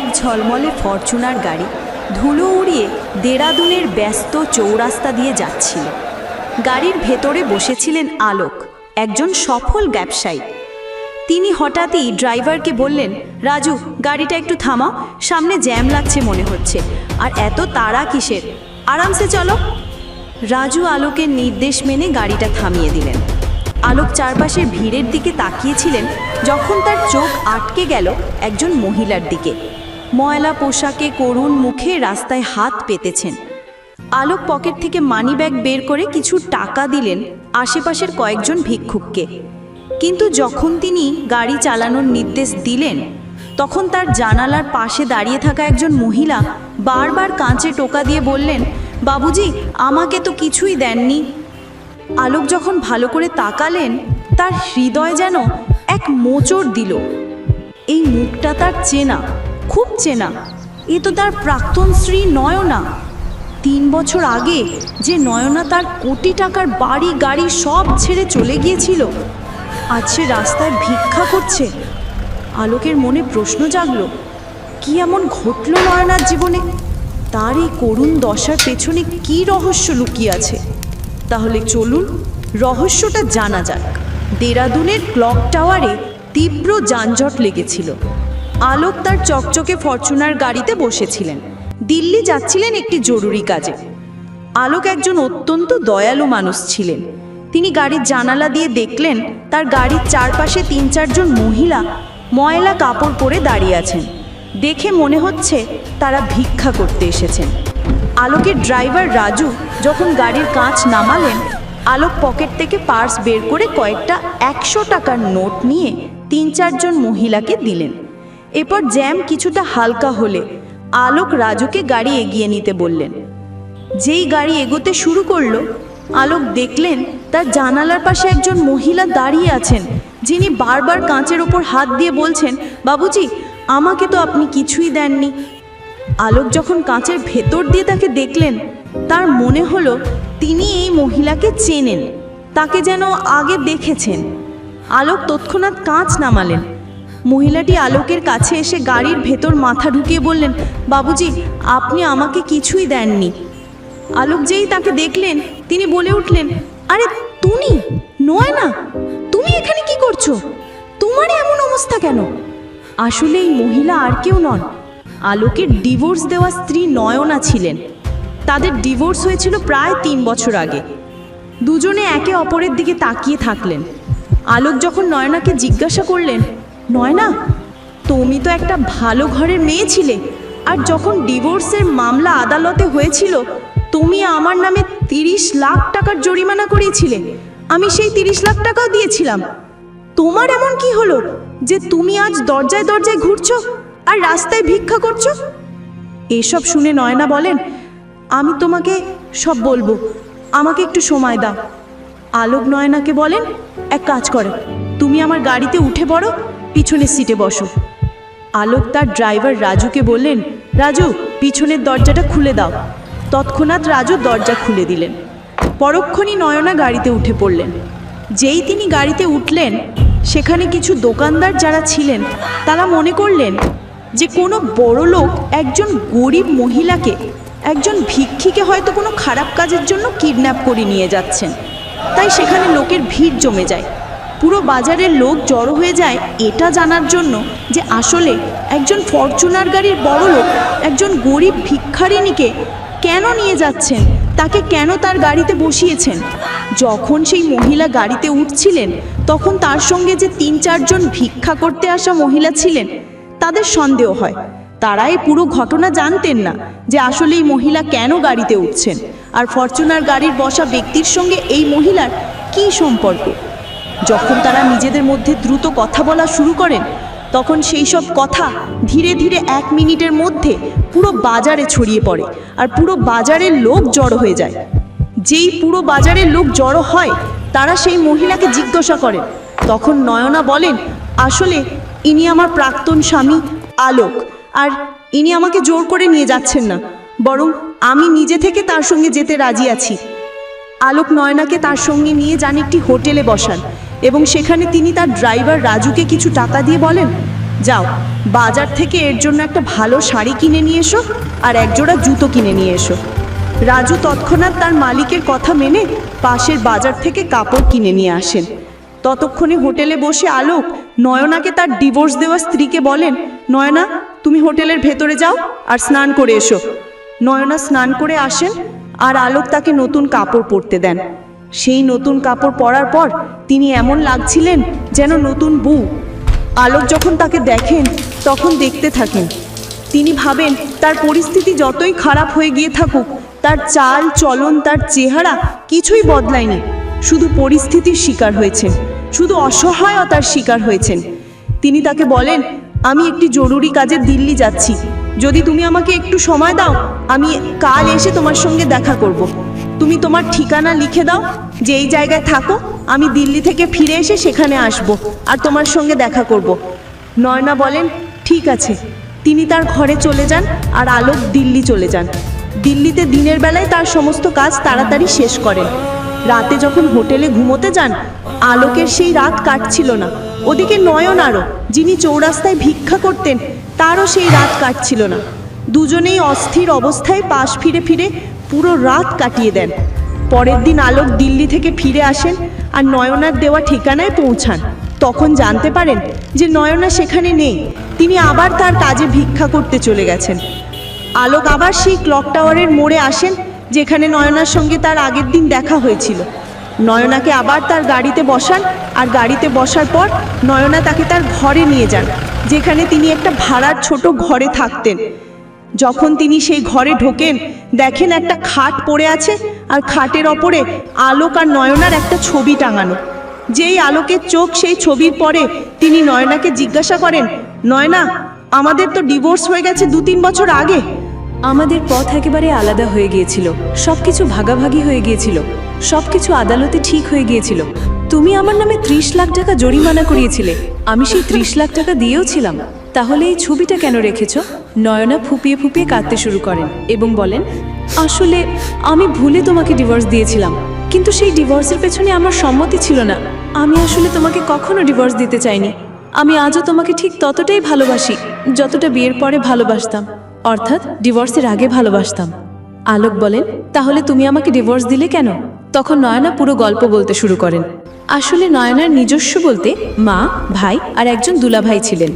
এক ঝলমলে ফরচুনার গাড়ি ধুলো উড়িয়ে দেরাদুনের ব্যস্ত চৌরাস্তা দিয়ে যাচ্ছিল। গাড়ির ভেতরে বসেছিলেন আলোক, একজন সফল ব্যবসায়ী। তিনি হঠাৎই ড্রাইভারকে বললেন, রাজু, গাড়িটা একটু থামাও, সামনে জ্যাম লাগছে মনে হচ্ছে, আর এত তাড়া কিসের? আরামসে চলো। রাজু আলোকের নির্দেশ মেনে গাড়িটা থামিয়ে দিলেন। আলোক চারপাশের ভিড়ের দিকে তাকিয়েছিলেন যখন তার চোখ আটকে গেল একজন মহিলার দিকে। ময়লা পোশাকে করুণ মুখে রাস্তায় হাত পেতেছেন। আলোক পকেট থেকে মানিব্যাগ বের করে কিছু টাকা দিলেন আশেপাশের কয়েকজন ভিক্ষুককে। কিন্তু যখন তিনি গাড়ি চালানোর নির্দেশ দিলেন, তখন তার জানালার পাশে দাঁড়িয়ে থাকা একজন মহিলা বারবার কাঁচে টোকা দিয়ে বললেন, বাবুজি, আমাকে তো কিছুই দেননি। আলোক যখন ভালো করে তাকালেন, তার হৃদয় যেন এক মোচড় দিল। এই মুখটা তার চেনা। খুব চেনা। এ তো তার প্রাক্তন স্ত্রী নয়না। তিন বছর আগে যে নয়না তার কোটি টাকার বাড়ি, গাড়ি সব ছেড়ে চলে গিয়েছিল, আজ সে রাস্তায় ভিক্ষা করছে। আলোকের মনে প্রশ্ন জাগলো, কি এমন ঘটল নয়নার জীবনে? তার এই করুণ দশার পেছনে কি রহস্য লুকিয়ে আছে? তাহলে চলুন রহস্যটা জানা যাক। দেরাদুনের ক্লক টাওয়ারে তীব্র যানজট লেগেছিল। আলোক তার চকচকে ফরচুনার গাড়িতে বসেছিলেন। দিল্লি যাচ্ছিলেন একটি জরুরি কাজে। আলোক একজন অত্যন্ত দয়ালু মানুষ ছিলেন। তিনি গাড়ির জানালা দিয়ে দেখলেন তার গাড়ির চারপাশে তিন চারজন মহিলা ময়লা কাপড় পরে দাঁড়িয়ে আছেন। দেখে মনে হচ্ছে তারা ভিক্ষা করতে এসেছেন। আলোকের ড্রাইভার রাজু যখন গাড়ির কাঁচ নামালেন, আলোক পকেট থেকে পার্স বের করে কয়েকটা একশো টাকার নোট নিয়ে তিন চারজন মহিলাকে দিলেন। এরপর জ্যাম কিছুটা হালকা হলে আলোক রাজুকে গাড়ি এগিয়ে নিতে বললেন। যেই গাড়ি এগোতে শুরু করল, আলোক দেখলেন তার জানালার পাশে একজন মহিলা দাঁড়িয়ে আছেন, যিনি বারবার কাঁচের ওপর হাত দিয়ে বলছেন, বাবুজি, আমাকে তো আপনি কিছুই দেননি। আলোক যখন কাঁচের ভেতর দিয়ে তাকে দেখলেন, তার মনে হলো তিনি এই মহিলাকে চেনেন, তাকে যেন আগে দেখেছেন। আলোক তৎক্ষণাৎ কাঁচ নামালেন। মহিলাটি আলোকের কাছে এসে গাড়ির ভেতর মাথা ঢুকিয়ে বললেন, বাবুজি, আপনি আমাকে কিছুই দেননি। আলোক যেই তাকে দেখলেন, তিনি বলে উঠলেন, আরে, তুমি? নয় না তুমি এখানে কি করছ? তোমারই এমন অবস্থা কেন? আসলে এই মহিলা আর কেউ নন। আলোকের ডিভোর্স দেওয়া স্ত্রী নয়না ছিলেন। তাদের ডিভোর্স হয়েছিল প্রায় তিন বছর আগে। দুজনে একে অপরের দিকে তাকিয়ে থাকলেন। আলোক যখন নয়নাকে জিজ্ঞাসা করলেন নয়না তুমি তো একটা ভালো ঘরের মেয়ে ছিলে, আর যখন ডিভোর্সের মামলা আদালতে হয়েছিল, তুমি আমার নামে তিরিশ লাখ টাকার জরিমানা করিয়েছিলে। আমি সেই তিরিশ লাখ টাকাও দিয়েছিলাম। তোমার এমন কি হলো যে তুমি আজ দরজায় দরজায় ঘুরছো আর রাস্তায় ভিক্ষা করছ? এসব শুনে নয়না বলেন, আমি তোমাকে সব বলব। আমাকে একটু সময় দাও। আলোক নয়নাকে বলেন, এক কাজ করো। তুমি আমার গাড়িতে উঠে পড়ো পিছনের সিটে বসো। আলোক তার ড্রাইভার রাজুকে বললেন, রাজু, পিছনের দরজাটা খুলে দাও। তৎক্ষণাৎ রাজু দরজা খুলে দিলেন। পরক্ষণই নয়না গাড়িতে উঠে পড়লেন। যেই তিনি গাড়িতে উঠলেন, সেখানে কিছু দোকানদার যারা ছিলেন, তারা মনে করলেন যে কোনো বড় লোক একজন গরিব মহিলাকে, একজন ভিক্ষিকে হয়তো কোনো খারাপ কাজের জন্য কিডন্যাপ করে নিয়ে যাচ্ছেন। তাই সেখানে লোকের ভিড় জমে যায়। পুরো বাজারের লোক জড়ো হয়ে যায় এটা জানার জন্য যে আসলে একজন ফরচুনার গাড়ির বড় লোক একজন গরিব ভিক্ষারিণীকে কেন নিয়ে যাচ্ছেন? তাকে কেন তার গাড়িতে বসিয়েছেন? যখন সেই মহিলা গাড়িতে উঠছিলেন, তখন তার সঙ্গে যে তিন চারজন ভিক্ষা করতে আসা মহিলা ছিলেন, তাদের সন্দেহ হয়। তারা এই পুরো ঘটনা জানতেন না যে আসলে এই মহিলা কেন গাড়িতে উঠছেন। আর ফরচুনার গাড়ির বসা ব্যক্তির সঙ্গে এই মহিলার কী সম্পর্ক? যখন তারা নিজেদের মধ্যে দ্রুত কথা বলা শুরু করেন, তখন সেই সব কথা ধীরে ধীরে এক মিনিটের মধ্যে পুরো বাজারে ছড়িয়ে পড়ে আর পুরো বাজারের লোক জড়ো হয়ে যায়। যেই পুরো বাজারের লোক জড়ো হয়, তারা সেই মহিলাকে জিজ্ঞাসা করেন। তখন নয়না বলেন, আসলে ইনি আমার প্রাক্তন স্বামী আলোক, আর ইনি আমাকে জোর করে নিয়ে যাচ্ছেন না, বরং আমি নিজে থেকে তার সঙ্গে যেতে রাজি আছি। আলোক নয়নাকে তার সঙ্গে নিয়ে যান একটি হোটেলে বসান। এবং সেখানে তিনি তার ড্রাইভার রাজুকে কিছু টাকা দিয়ে বলেন, যাও, বাজার থেকে এর জন্য একটা ভালো শাড়ি কিনে নিয়ে এসো আর একজোড়া জুতো কিনে নিয়ে এসো। রাজু তৎক্ষণাৎ তার মালিকের কথা মেনে পাশের বাজার থেকে কাপড় কিনে নিয়ে আসেন। ততক্ষণে হোটেলে বসে আলোক নয়নাকে তার ডিভোর্স দেওয়া স্ত্রীকে বলেন, নয়না, তুমি হোটেলের ভেতরে যাও আর স্নান করে এসো। নয়না স্নান করে আসেন আর আলোক তাকে নতুন কাপড় পরতে দেন। সেই নতুন কাপড় পরার পর তিনি এমন লাগছিলেন যেন নতুন বউ। আলোক যখন তাকে দেখেন, তখন দেখতে থাকেন। তিনি ভাবেন, তার পরিস্থিতি যতই খারাপ হয়ে গিয়ে থাকুক, তার চাল, চলন, তার চেহারা কিছুই বদলায়নি। শুধু পরিস্থিতির শিকার হয়েছেন, শুধু অসহায়তার শিকার হয়েছেন। তিনি তাকে বলেন, আমি একটি জরুরি কাজে দিল্লি যাচ্ছি। যদি তুমি আমাকে একটু সময় দাও, আমি কাল এসে তোমার সঙ্গে দেখা করব। তুমি তোমার ঠিকানা লিখে দাও যে এই জায়গায় থাকো, আমি দিল্লি থেকে ফিরে এসে সেখানে আসব আর তোমার সঙ্গে দেখা করব। নয়না বলেন, ঠিক আছে। তিনি তার ঘরে চলে যান আর আলোক দিল্লি চলে যান। দিল্লিতে দিনের বেলায় তার সমস্ত কাজ তাড়াতাড়ি শেষ করেন। রাতে যখন হোটেলে ঘুমোতে যান, আলোকের সেই রাত কাটছিল না। ওদিকে নয়ন আরও, যিনি চৌরাস্তায় ভিক্ষা করতেন, তারও সেই রাত কাটছিল না। দুজনেই অস্থির অবস্থায় পাশ ফিরে ফিরে পুরো রাত কাটিয়ে দেন। পরের দিন আলোক দিল্লি থেকে ফিরে আসেন আর নয়নার দেওয়া ঠিকানায় পৌঁছান। তখন জানতে পারেন যে নয়না সেখানে নেই। তিনি আবার তার কাজে ভিক্ষা করতে চলে গেছেন। আলোক আবার সেই ক্লক টাওয়ারের মোড়ে আসেন, যেখানে নয়নার সঙ্গে তার আগের দিন দেখা হয়েছিল। নয়নাকে আবার তার গাড়িতে বসান আর গাড়িতে বসার পর নয়না তাকে তার ঘরে নিয়ে যান, যেখানে তিনি একটা ভাড়ার ছোট ঘরে থাকতেন। যখন তিনি সেই ঘরে ঢোকেন, দেখেন একটা খাট পড়ে আছে আর খাটের ওপরে আলোক আর নয়নার একটা ছবি টাঙানো। যেই আলোকের চোখ সেই ছবির পরে তিনি নয়নাকে জিজ্ঞাসা করেন, নয়না, আমাদের তো ডিভোর্স হয়ে গেছে দু তিন বছর আগে। আমাদের পথ একেবারে আলাদা হয়ে গিয়েছিল, সবকিছু ভাগাভাগি হয়ে গিয়েছিল, সবকিছু আদালতে ঠিক হয়ে গিয়েছিল। তুমি আমার নামে ত্রিশ লাখ টাকা জরিমানা করিয়েছিলে, আমি সেই ত্রিশ লাখ টাকা দিয়েও ছিলাম। তাহলে এই ছবিটা কেন রেখেছ? নয়না ফুপিয়ে ফুপিয়ে কাঁদতে শুরু করেন এবং বলেন, আসলে আমি ভুলে তোমাকে ডিভোর্স দিয়েছিলাম, কিন্তু সেই ডিভোর্সের পেছনে আমার সম্মতি ছিল না। আমি আসলে তোমাকে কখনো ডিভোর্স দিতে চাইনি। আমি আজও তোমাকে ঠিক ততটাই ভালোবাসি, যতটা বিয়ের পরে ভালোবাসতাম, অর্থাৎ ডিভোর্সের আগে ভালোবাসতাম। আলোক বলেন, তাহলে তুমি আমাকে ডিভোর্স দিলে কেন? তখন নয়না পুরো গল্প বলতে শুরু করেন। আসলে নয়নার নিজস্ব বলতে মা, ভাই আর একজন দুলাভাই ছিলেন।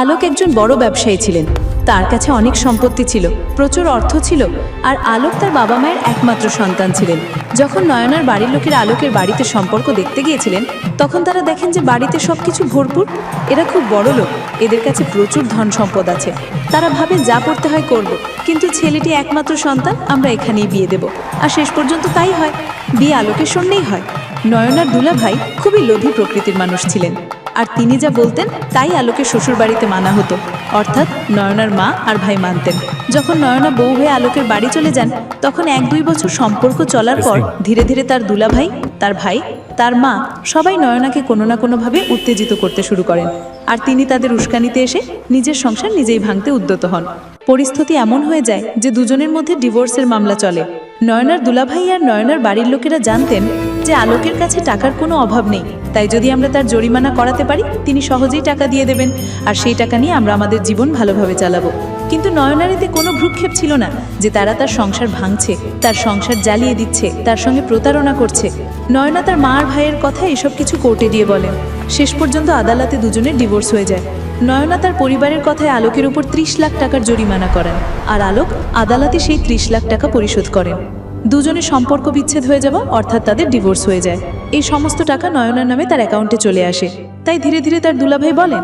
আলোক একজন বড় ব্যবসায়ী ছিলেন। তার কাছে অনেক সম্পত্তি ছিল, প্রচুর অর্থ ছিল, আর আলোক তার বাবা মায়ের একমাত্র সন্তান ছিলেন। যখন নয়নার বাড়ির লোকের আলোকের বাড়িতে সম্পর্ক দেখতে গিয়েছিলেন, তখন তারা দেখেন যে বাড়িতে সবকিছু ভরপুর। এরা খুব বড় লোক, এদের কাছে প্রচুর ধন সম্পদ আছে। তারা ভাবে যা করতে হয় করব, কিন্তু ছেলেটি একমাত্র সন্তান, আমরা এখানেই বিয়ে দেব। আর শেষ পর্যন্ত তাই হয়। বিয়ে আলোকের সঙ্গেই হয়। নয়নার দুলা ভাই খুবই লোভী প্রকৃতির মানুষ ছিলেন। আর তিনি যা বলতেন তাই আলোকে শ্বশুর বাড়িতে মানা হতো। অর্থাৎ নয়নার মা আর ভাই মানতেন। যখন নয়না বউ হয়ে আলোকের বাড়ি চলে যান তখন এক দুই বছর সম্পর্ক চলার পর ধীরে ধীরে তার দুলা ভাই তার ভাই তার মা সবাই নয়নাকে কোনো না কোনোভাবে উত্তেজিত করতে শুরু করেন। আর তিনি তাদের উস্কানিতে এসে নিজের সংসার নিজেই ভাঙতে উদ্যত হন। পরিস্থিতি এমন হয়ে যায় যে দুজনের মধ্যে ডিভোর্সের মামলা চলে। নয়নার দুলাভাই আর নয়নার বাড়ির লোকেরা জানতেন যে আলোকের কাছে টাকার কোনো অভাব নেই। তাই যদি আমরা তার জরিমানা করাতে পারি, তিনি সহজেই টাকা দিয়ে দেবেন। আর সেই টাকা নিয়ে আমরা আমাদের জীবন ভালোভাবে চালাবো। কিন্তু নয়নারিতে কোনো ভ্রুক্ষেপ ছিল না যে তারা তার সংসার ভাঙছে, তার সংসার জ্বালিয়ে দিচ্ছে, তার সঙ্গে প্রতারণা করছে। নয়না তার মা আর ভাইয়ের কথা এসব কিছু কোর্টে দিয়ে বলেন শেষ পর্যন্ত আদালতে দুজনের ডিভোর্স হয়ে যায়। নয়না তার পরিবারের কথায় আলোকের উপর ত্রিশ লাখ টাকার জরিমানা করেন। আর আলোক আদালতে সেই ত্রিশ লাখ টাকা পরিশোধ করেন। দুজনের সম্পর্ক বিচ্ছেদ হয়ে যাওয়া, অর্থাৎ তাদের ডিভোর্স হয়ে যায়। এই সমস্ত টাকা নয়নার নামে তার অ্যাকাউন্টে চলে আসে। তাই ধীরে ধীরে তার দুলাভাই বলেন,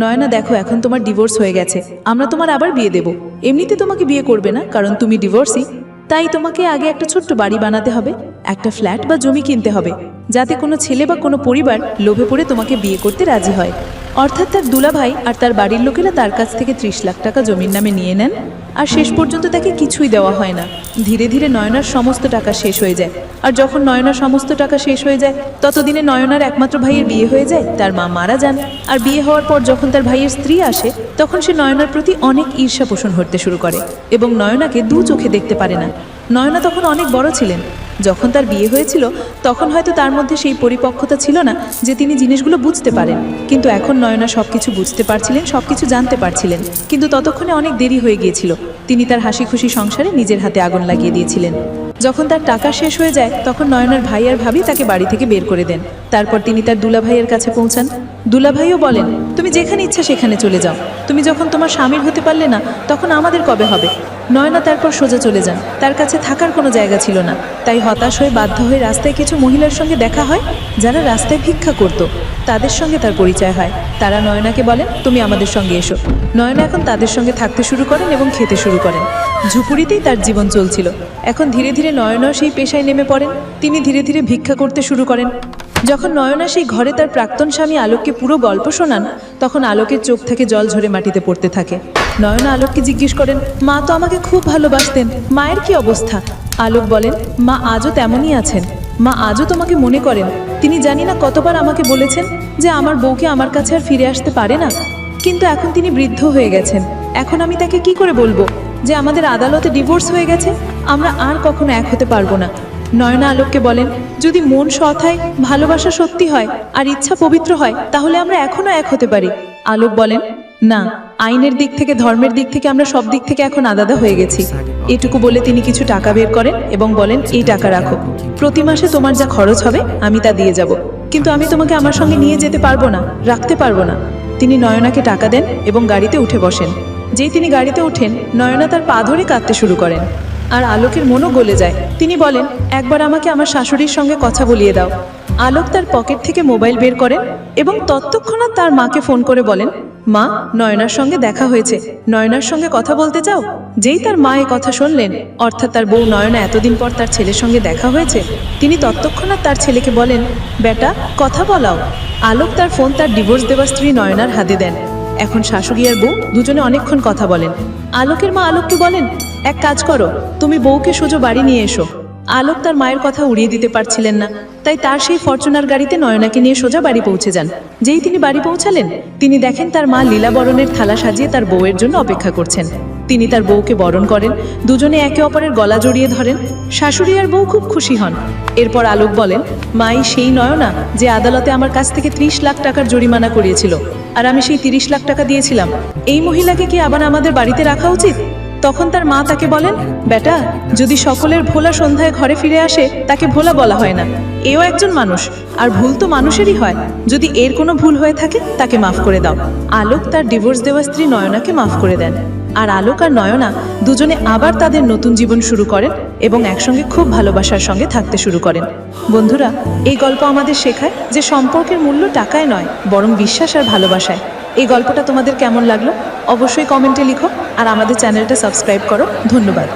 নয়না, দেখো, এখন তোমার ডিভোর্স হয়ে গেছে। আমরা তোমার আবার বিয়ে দেব। এমনিতে তোমাকে বিয়ে করবে না, কারণ তুমি ডিভোর্সই তাই তোমাকে আগে একটা ছোট্ট বাড়ি বানাতে হবে, একটা ফ্ল্যাট বা জমি কিনতে হবে। যাতে কোনো ছেলে বা কোনো পরিবার লোভে পড়ে তোমাকে বিয়ে করতে রাজি হয়। অর্থাৎ তার দুলাভাই আর তার বাড়ির লোকেরা তার কাছ থেকে ত্রিশ লাখ টাকা জমির নামে নিয়ে নেন, আর শেষ পর্যন্ত তাকে কিছুই দেওয়া হয় না। ধীরে ধীরে নয়নার সমস্ত টাকা শেষ হয়ে যায়। আর যখন নয়নার সমস্ত টাকা শেষ হয়ে যায়, ততদিনে নয়নার একমাত্র ভাইয়ের বিয়ে হয়ে যায়, তার মা মারা যান। আর বিয়ে হওয়ার পর যখন তার ভাইয়ের স্ত্রী আসে, তখন সে নয়নার প্রতি অনেক ঈর্ষা পোষণ করতে শুরু করে এবং নয়নাকে দু চোখে দেখতে পারে না। নয়না তখন অনেক বড় ছিলেন যখন তার বিয়ে হয়েছিল, তখন হয়তো তার মধ্যে সেই পরিপক্কতা ছিল না যে তিনি জিনিসগুলো বুঝতে পারেন। কিন্তু এখন নয়না সব কিছু বুঝতে পারছিলেন সব কিছু জানতে পারছিলেন। কিন্তু ততক্ষণে অনেক দেরি হয়ে গিয়েছিল। তিনি তার হাসি খুশি সংসারে নিজের হাতে আগুন লাগিয়ে দিয়েছিলেন। যখন তার টাকা শেষ হয়ে যায়, তখন নয়নার ভাই আর ভাবি তাকে বাড়ি থেকে বের করে দেন। তারপর তিনি তার দুলা ভাইয়ের কাছে পৌঁছান। দুলা ভাইও বলেন যেখানে ইচ্ছা সেখানে চলে যাও। তুমি যখন তোমার স্বামীর হতে পারলে না, তখন আমাদের কবে হবে? নয়না তারপর সোজা চলে যান। তার কাছে থাকার কোনো জায়গা ছিল না। তাই হতাশ হয়ে বাধ্য হয়ে রাস্তায় কিছু মহিলার সঙ্গে দেখা হয়, যারা রাস্তায় ভিক্ষা করত। তাদের সঙ্গে তার পরিচয় হয়। তারা নয়নাকে বলেন, তুমি আমাদের সঙ্গে এসো। নয়না এখন তাদের সঙ্গে থাকতে শুরু করেন এবং খেতে শুরু করেন। ঝুপুরিতেই তার জীবন চলছিল। এখন ধীরে ধীরে নয়নাও সেই পেশায় নেমে পড়েন। তিনি ধীরে ধীরে ভিক্ষা করতে শুরু করেন। যখন নয়না সেই ঘরে তার প্রাক্তন স্বামী আলোককে পুরো গল্প শোনান, তখন আলোকের চোখ থেকে জল ঝরে মাটিতে পড়তে থাকে। নয়না আলোককে জিজ্ঞেস করেন, মা তো আমাকে খুব ভালোবাসতেন, মায়ের কি অবস্থা? আলোক বলেন, মা আজও তেমনই আছেন। মা আজও তোমাকে মনে করেন। তিনি জানি না কতবার আমাকে বলেছেন যে আমার বউকে আমার কাছে আর ফিরে আসতে পারে না। কিন্তু এখন তিনি বৃদ্ধ হয়ে গেছেন। এখন আমি তাকে কি করে বলব? যে আমাদের আদালতে ডিভোর্স হয়ে গেছে, আমরা আর কখনো এক হতে পারব না। নয়না আলোককে বলেন, যদি মন সৎ হয়, ভালোবাসা সত্যি হয়, আর ইচ্ছা পবিত্র হয়, তাহলে আমরা এখনও এক হতে পারি। আলোক বলেন, না, আইনের দিক থেকে, ধর্মের দিক থেকে আমরা সব দিক থেকে এখন আলাদা হয়ে গেছি। এটুকু বলে তিনি কিছু টাকা বের করেন এবং বলেন, এই টাকা রাখো। প্রতি মাসে তোমার যা খরচ হবে, আমি তা দিয়ে যাব। কিন্তু আমি তোমাকে আমার সঙ্গে নিয়ে যেতে পারব না, রাখতে পারব না। তিনি নয়নাকে টাকা দেন এবং গাড়িতে উঠে বসেন। যেই তিনি গাড়িতে ওঠেন, নয়না তার পা ধরে কাঁদতে শুরু করেন। আর আলোকের মনও গলে যায়। তিনি বলেন, একবার আমাকে আমার শাশুড়ির সঙ্গে কথা বলিয়ে দাও। আলোক তার পকেট থেকে মোবাইল বের করেন এবং তৎক্ষণাৎ তার মাকে ফোন করে বলেন, মা, নয়নার সঙ্গে দেখা হয়েছে। নয়নার সঙ্গে কথা বলতে চাও? যেই তার মা এ কথা শুনলেন, অর্থাৎ তার বউ নয়না এতদিন পর তার ছেলের সঙ্গে দেখা হয়েছে, তিনি তৎক্ষণাৎ তার ছেলেকে বলেন, বেটা, কথা বলাও। আলোক তার ফোন তার ডিভোর্স দেওয়া স্ত্রী নয়নার হাতে দেন। এখন শাশুড়ি আর বউ দুজনে অনেকক্ষণ কথা বলেন। আলোকের মা আলোককে বলেন, এক কাজ করো, তুমি বউকে সোজো বাড়ি নিয়ে এসো। আলোক তার মায়ের কথা উড়িয়ে দিতে পারছিলেন না। তাই তার সেই ফরচুনার গাড়িতে নয়নাকে নিয়ে সোজা বাড়ি পৌঁছে যান। যেই তিনি বাড়ি পৌঁছালেন, তিনি দেখেন তার মা লীলা বরণের থালা সাজিয়ে তার বউয়ের জন্য অপেক্ষা করছেন। তিনি তার বউকে বরণ করেন। দুজনে একে অপরের গলা জড়িয়ে ধরেন। শাশুড়ি আর বউ খুব খুশি হন। এরপর আলোক বলেন, মাই, সেই নয়না যে আদালতে আমার কাছ থেকে ত্রিশ লাখ টাকার জরিমানা করিয়েছিল আর আমি সেই তিরিশ লাখ টাকা দিয়েছিলাম। এই মহিলাকে কি আবার আমাদের বাড়িতে রাখা উচিত? তখন তার মা তাকে বলেন, বেটা, যদি সকলের ভোলা সন্ধ্যায় ঘরে ফিরে আসে, তাকে ভোলা বলা হয় না। এও একজন মানুষ। আর ভুল তো মানুষেরই হয়। যদি এর কোনো ভুল হয়ে থাকে, তাকে মাফ করে দাও। আলোক তার ডিভোর্স দেওয়া স্ত্রী নয়নাকে মাফ করে দেন। আর আলোক আর নয়না দুজনে আবার তাদের নতুন জীবন শুরু করেন এবং একসঙ্গে খুব ভালোবাসার সঙ্গে থাকতে শুরু করেন। বন্ধুরা, এই গল্প আমাদের শেখায় যে সম্পর্কের মূল্য টাকায় নয়, বরং বিশ্বাস আর ভালোবাসায়। এই গল্পটা তোমাদের কেমন লাগল? অবশ্যই কমেন্টে লিখো আর আমাদের চ্যানেলটা সাবস্ক্রাইব করো। ধন্যবাদ।